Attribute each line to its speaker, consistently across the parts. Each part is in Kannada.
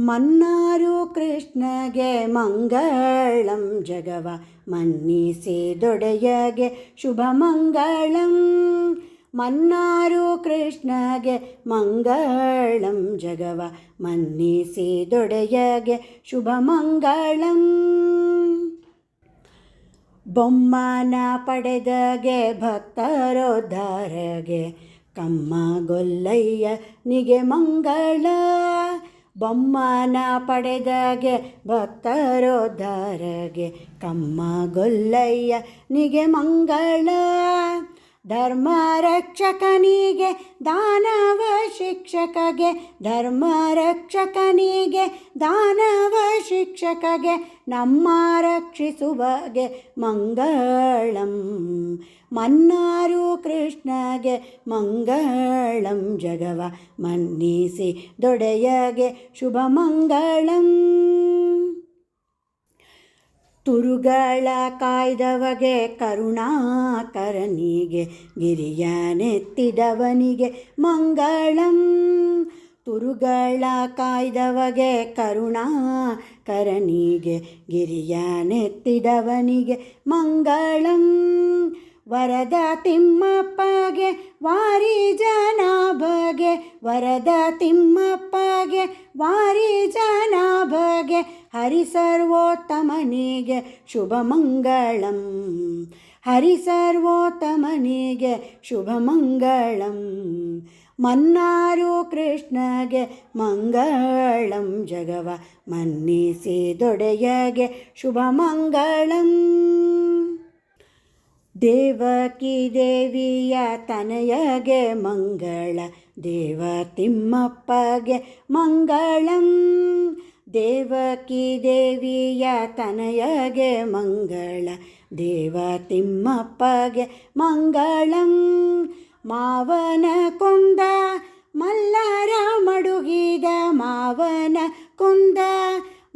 Speaker 1: ಮನ್ನಾರು ಕೃಷ್ಣಗೆ ಮಂಗಳಂ ಜಗವ, ಮನ್ನಿಸಿ ದೊಡೆಯಗೆ ಶುಭ ಮಂಗಳಂ ಮನ್ನಾರು ಕೃಷ್ಣಗೆ ಮಂಗಳಂ ಜಗವ, ಮನ್ನಿಸಿ ದೊಡೆಯಗೆ ಶುಭ ಮಂಗಳಂ ಬೊಮ್ಮನ ಪಡೆದಗೆ ಭಕ್ತರೋದ್ಧಾರಗೆ ಕಮ್ಮ ಗೊಲ್ಲಯ್ಯ ನಿಗೆ ಮಂಗಳ. ಬೊಮ್ಮನ ಪಡೆದಗೆ ಭಕ್ತರೋದ್ಧಾರಗೆ ಕಮ್ಮ ಗೊಲ್ಲಯ್ಯ ನಿಗೆ ಮಂಗಳ. ಧರ್ಮ ರಕ್ಷಕನಿಗೆ ದಾನವ ಶಿಕ್ಷಕಗೆ ಧರ್ಮ ರಕ್ಷಕನಿಗೆ ದಾನವ ಶಿಕ್ಷಕಗೆ, ನಮ್ಮ ರಕ್ಷಿಸುವಗೆ ಮಂಗಳಂ. ಮನ್ನಾರು ಕೃಷ್ಣಗೆ ಮಂಗಳಂ, ಜಗವ ಮನ್ನಿಸಿ ದೊಡೆಯಗೆ ಶುಭ ಮಂಗಳಂ. ತುರುಗಳ ಕಾಯ್ದವಗೆ ಕರುಣಾಕರನಿಗೆ ಗಿರಿಯ ನೆತ್ತಿದವನಿಗೆ ಮಂಗಳಂ. ತುರುಗಳ ಕಾಯ್ದವಗೆ ಕರುಣಾಕರನಿಗೆ ಗಿರಿಯ ನೆತ್ತಿದವನಿಗೆ ಮಂಗಳಂ. ವರದ ತಿಮ್ಮಪ್ಪಗೆ, ವಾರಿ ಜನಾಭಗೆ, ವರದ ತಿಮ್ಮಪ್ಪಗೆ, ವಾರಿ ಜನಾಭಗೆ ಹರಿ ಸರ್ವೋತ್ತಮನಿಗೆ ಶುಭ ಮಂಗಳಂ ಹರಿ ಸರ್ವೋತ್ತಮನಿಗೆ ಶುಭ ಮಂಗಳಂ ಮನ್ನಾರು ಕೃಷ್ಣಗೆ ಮಂಗಳಂ. ಜಗವ ಮನ್ನಿಸಿ ದೊಡೆಯಗೆ ಶುಭ ಮಂಗಳಂ ದೇವಕಿ ದೇವಿಯ ತನಯಗೆ ಮಂಗಳ. ದೇವ ತಿಮ್ಮಪ್ಪಗೆ ಮಂಗಳಂ. ದೇವಕಿ ದೇವಿಯ ತನಯಗೆ ಮಂಗಳ ದೇವ ತಿಮ್ಮಪ್ಪಗೆ ಮಂಗಳಂ ಮಾವನ ಕೊಂದ ಮಲ್ಲರ ಮಡುಗಿದ ಮಾವನ ಕೊಂದ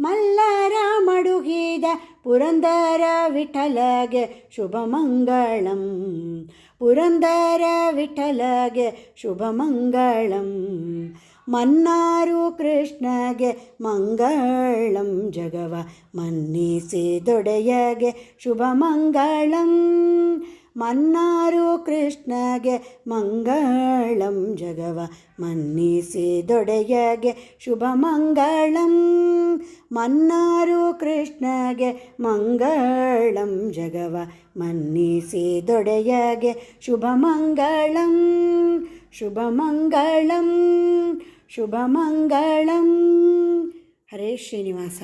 Speaker 1: ಮಲ್ಲರ ಮಡುಗಿದ ಪುರಂದರ ವಿಠಲಗೆ ಶುಭ ಮಂಗಳಂ ಪುರಂದರ ವಿಠಲಗೆ ಶುಭ ಮಂಗಳಂ ಮನ್ನಾರು ಕೃಷ್ಣಗೆ ಮಂಗಳಂ ಜಗವ, ಮನ್ನಿಸಿ ದೊಡೆಯಗೆ ಶುಭ ಮಂಗಳಂ. ಮನ್ನಾರು ಕೃಷ್ಣಗೆ ಮಂಗಳಂ ಜಗವ, ಮನ್ನಿಸಿ ದೊಡೆಯಗೆ ಶುಭ ಮಂಗಳಂ. ಮನ್ನಾರು ಕೃಷ್ಣಗೆ ಮಂಗಳಂ ಜಗವ, ಮನ್ನಿಸಿ ದೊಡೆಯಗೆ ಶುಭ ಮಂಗಳಂ. ಶುಭ ಮಂಗಳಂ. ಶುಭ ಮಂಗಳಂ ಹರೇ ಶ್ರೀನಿವಾಸ